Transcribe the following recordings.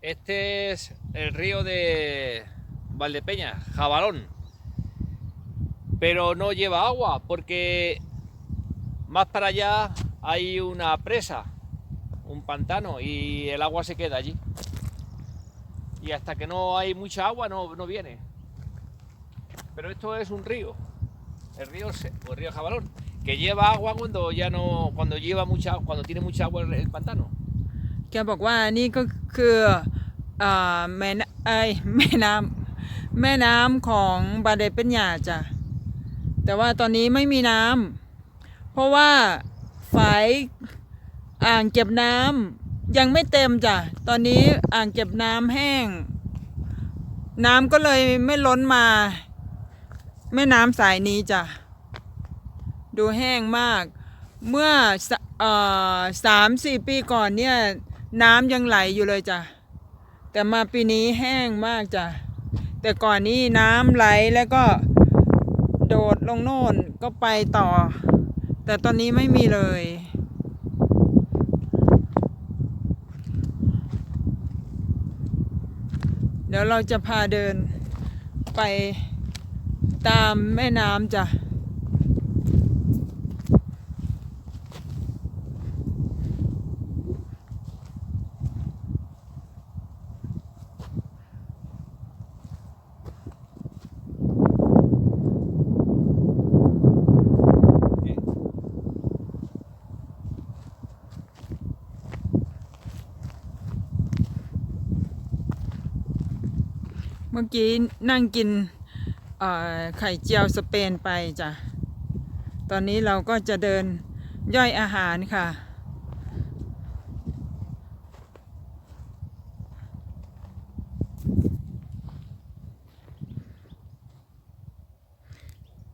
Este es el río de Valdepeña, Jabalón. Pero no lleva agua porque más para allá hay una presa, un pantano y el agua se queda allí. Y hasta que no hay mucha agua no, no viene. Pero esto es un río, el río, el río Jabalón, que lleva agua cuando ya no, cuando lleva mucha, cuando tiene mucha agua el, el pantano. แกบอกว่านี่ก็คืออ่าแม่น้ำเอ้ยแม่น้ำแม่น้ำของบาเดเป็นหยาจ้ะแต่ว่าตอนนี้ไม่มีน้ำเพราะว่าฝายอ่างเก็บน้ำยังไม่เต็มจ้ะตอนนี้อ่างเก็บน้ำแห้ง น้ำก็เลยไม่ล้นมา แม่น้ำสายนี้จ้ะ ดูแห้งมาก เมื่อสามสี่ปีก่อนเนี่ยน้ำยังไหลอยู่เลยจ้ะ แต่มาปีนี้แห้งมากจ้ะ แต่ก่อนนี้น้ำไหลแล้วก็โดดลงโน่นก็ไปต่อ แต่ตอนนี้ไม่มีเลยเดี๋ยวเราจะพาเดินไปตามแม่น้ำจ้ะ เมื่อกี้นั่งกินไข่เจียวสเปนไปจ้ะ ตอนนี้เราก็จะเดินย่อยอาหารค่ะ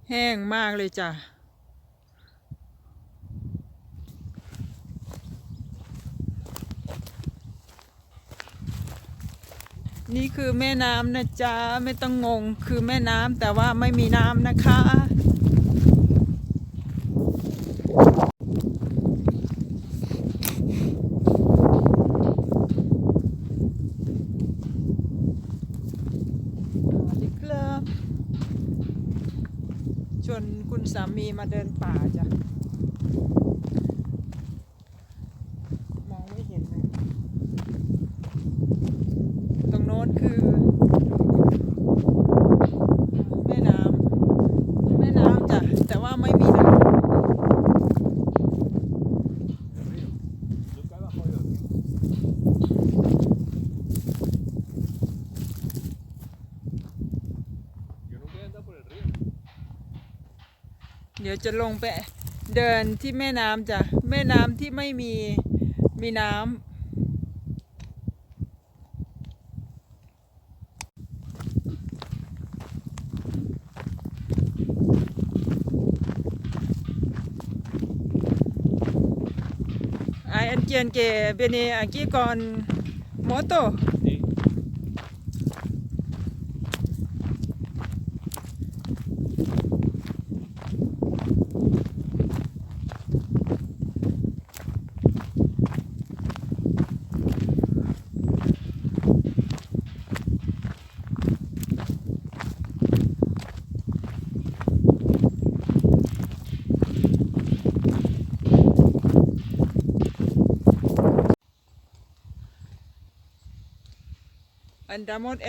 แห้งมากเลยจ้ะ นี่คือแม่น้ำนะจ๊ะ ไม่ต้องงงคือแม่น้ำแต่ว่าไม่มีน้ำนะคะสวัสดีครับชวนคุณสามีมาเดินป่าจ้ะ มองไม่เห็นเลย ตรงโน้นคือ แม่น้ำแม่น้ำจ้ะ แต่ว่าไม่มีน้ El río. Nunca he bajado yo el río. Yo nunca he andado por el río. ำ เดี๋ยวจะลงไปเดินที่แม่น้ำจ้ะ แม่น้ำที่ไม่มีมีน้ำไออันเจียนเกเบเนอากิกอนโมโต เอ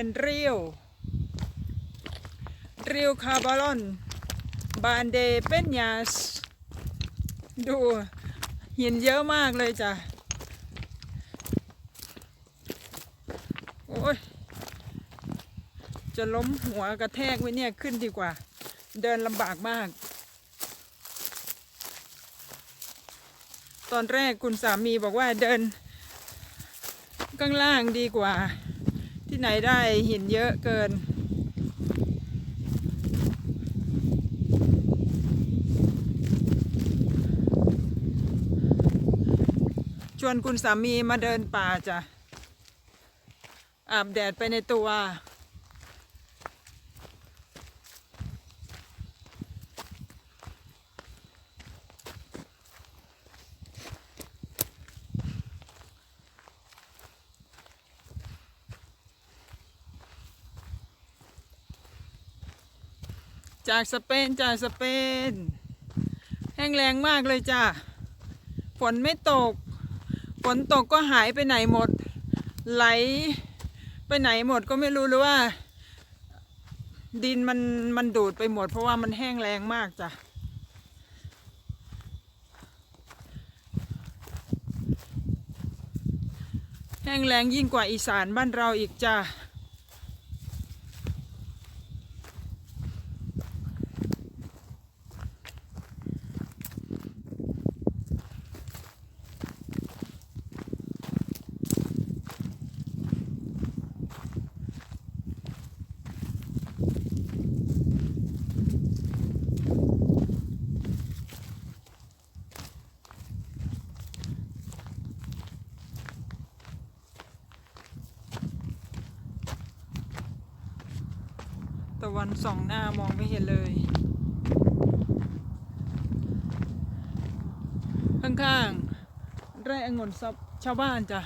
นเรียวเรียวคาบาลอนบานเดเป็นยาสดูหินเยอะมากเลยจ้ะ โอ้ย จะล้มหัวกระแทกไว้เนี่ยขึ้นดีกว่า เดินลำบากมาก ตอนแรกคุณสามีบอกว่าเดินข้างล่างดีกว่า ไหนได้หินเยอะเกิน ชวนคุณสามีมาเดินป่าจ้ะอาบแดดไปในตัว จากสเปนจากสเปน แห้งแรงมากเลยจ้าฝนไม่ตก ฝนตกก็หายไปไหนหมด ไหลไปไหนหมดก็ไม่รู้หรือว่า ดินมันมันดูดไปหมด เพราะว่ามันแห้งแรงมากจ้ะแห้งแรงยิ่งกว่าอีสานบ้านเราอีกจ้ะ ตะวันส่องหน้ามองไม่เห็นเลยข้างๆไร่องุ่นซับชาวบ้านจ้ะ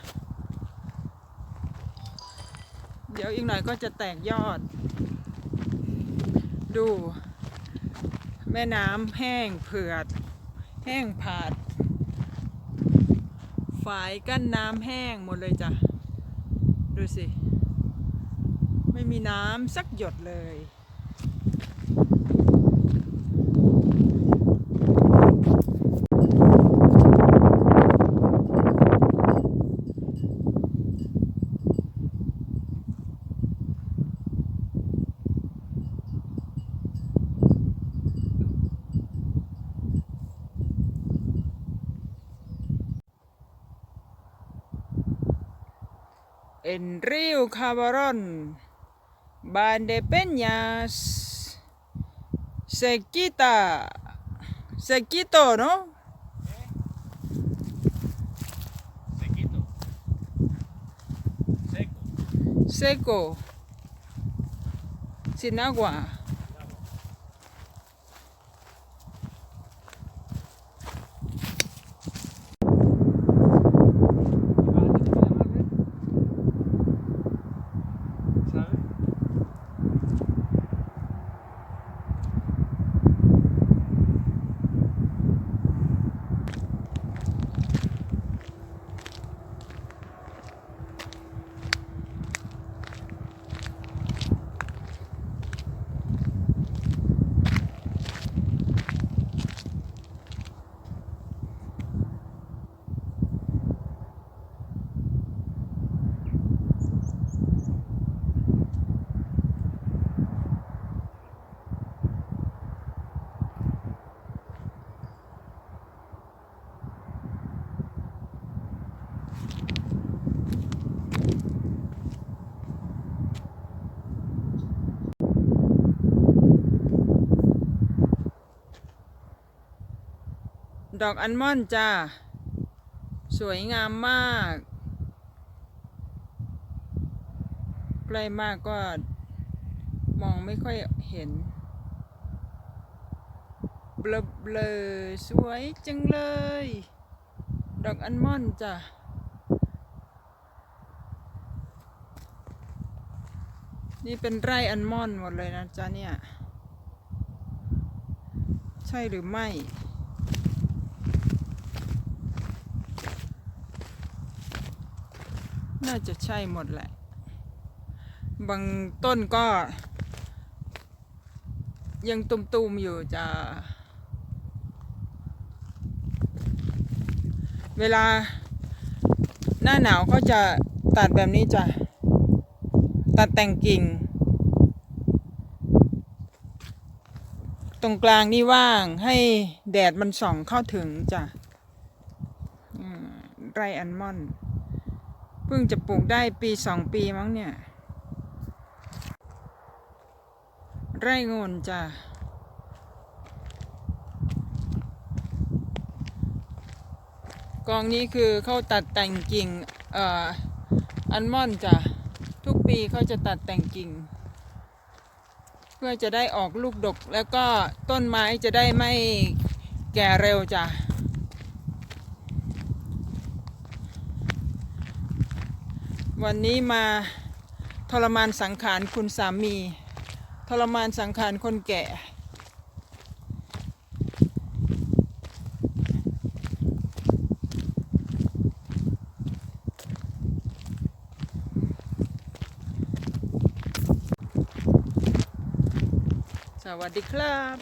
เดี๋ยวอีกหน่อยก็จะแตกยอด ดู แม่น้ำแห้งเผือด แห้งผาด ฝายกั้นน้ำแห้งหมดเลยจ้ะ ดูสิ ไม่มีน้ำสักหยดเลย En Río Cabarón, Valdepeñas. Se quita. Se quito, ¿no? Seco. Seco. Sin agua. ดอกอัลมอนด์จ้า สวยงามมาก ใกล้มากก็มองไม่ค่อยเห็น เบลอเบลสวยจังเลย ดอกอัลมอนด์จ้ะนี่เป็นไร่อัลมอนด์หมดเลยนะจ๊ะเนี่ย ใช่หรือไม่ น่าจะใช่หมดแหละ บางต้นก็ ยังตุมๆอยู่จะ เวลาหน้าหนาวเขาจะตัดแบบนี้จ้ะ ตัดแต่งกิ่ง ตรงกลางนี่ว่างให้แดดมันส่องเข้าถึงจ้ะไรอันมอนด์ เพิ่งจะปลูกได้ปีสองปีมั้งเนี่ย ไร่งนจ้ะกองนี้คือเขาตัดแต่งกิ่งเอ่ออัลมอนจ้ะทุกปีเขาจะตัดแต่งกิ่ง เพื่อจะได้ออกลูกดกแล้วก็ต้นไม้จะได้ไม่แก่เร็วจ้ะ วันนี้มาทรมานสังขารคุณสามี ทรมานสังขารคนแก่ สวัสดีครับ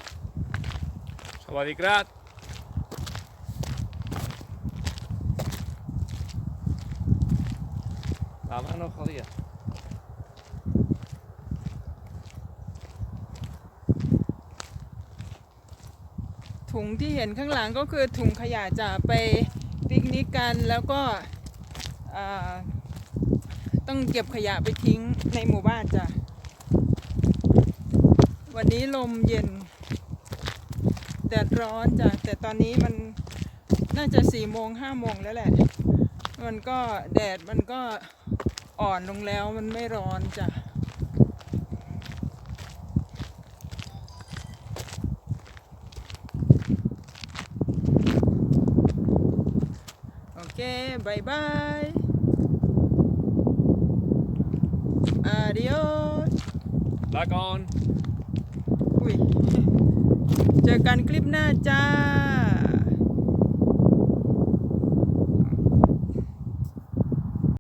สวัสดีครับ La mano jodida. ถุงที่เห็นข้างหลังก็คือถุงขยะจะไปปิกนิกกันแล้วก็ต้องเก็บขยะไปทิ้งในหมู่บ้านจ้ะ วันนี้ลมเย็นแดดร้อนจ้ะ แต่ตอนนี้มันน่าจะสี่โมงห้าโมงแล้วแหละ มันก็แดดมันก็ อ่อนลงแล้วมันไม่ร้อนจ้ะโอเคบายบาย adios La con. อุ้ยเจอกันคลิปหน้าจ้า